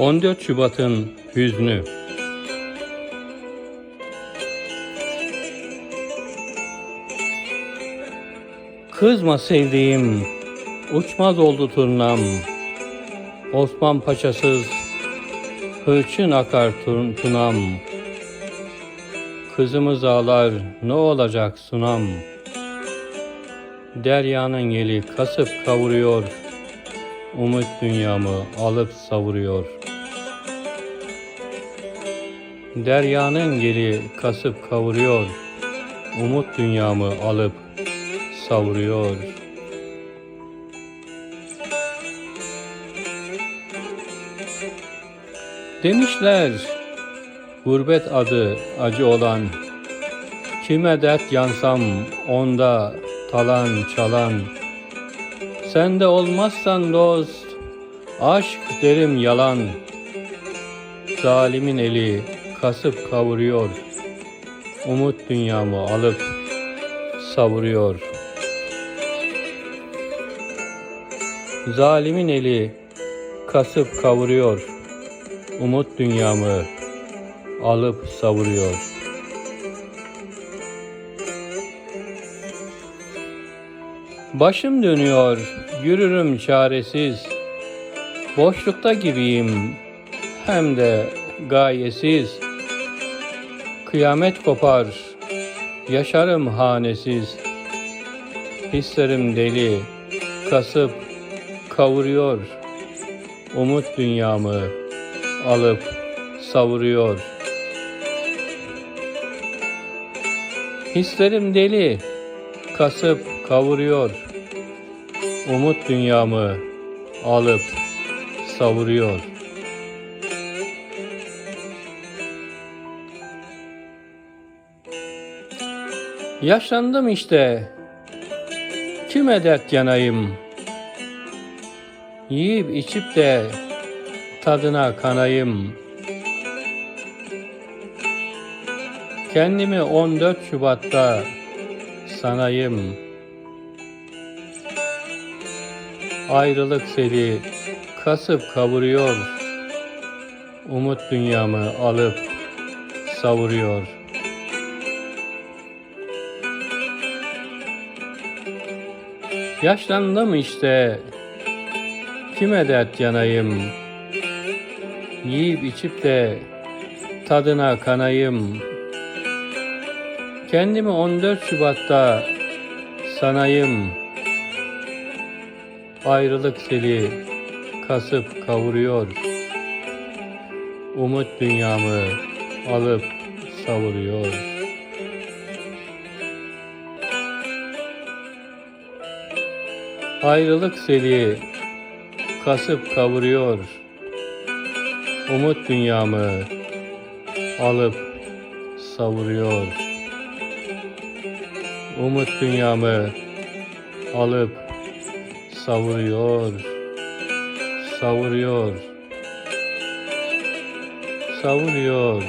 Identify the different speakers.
Speaker 1: 14 Şubat'ın hüznü Kızma sevdiğim, uçmaz oldu turnam. Osman Paşasız, hırçın akar tunam. Kızımız ağlar, ne olacak sunam. Deryanın yeli kasıp kavuruyor. Umut dünyamı alıp savuruyor. Deryanın yeli kasıp kavuruyor. Umut dünyamı alıp savuruyor. Demişler gurbet adı acı olan Kime dert yansam onda talan çalan Sende olmazsan dost aşk derim yalan Zalimin eli kasıp kavuruyor Umut dünyamı alıp savuruyor Zalimin eli kasıp kavuruyor Umut dünyamı alıp savuruyor Başım dönüyor, yürürüm çaresiz. Boşlukta gibiyim, hem de gayesiz. Kıyamet kopar, yaşarım hanesiz. Hislerim deli, kasıp kavuruyor. Umut dünyamı alıp savuruyor. Hislerim deli, kasıp kavuruyor. Umut dünyamı alıp savuruyor. Yaşlandım işte. Kime dert yanayım? Yiyip içip de tadına kanayım. Kendimi 14 Şubat'ta sanayım. Ayrılık seli kasıp kavuruyor. Umut dünyamı alıp savuruyor. Yaşlandım işte. Kime dert yanayım? Yiyip içip de tadına kanayım. Kendimi 14 Şubat'ta sanayım. Ayrılık seli kasıp kavuruyor. Umut dünyamı alıp savuruyor. Ayrılık seli kasıp kavuruyor. Umut dünyamı alıp savuruyor. Umut dünyamı alıp savuruyor. Savuruyor. Savuruyor.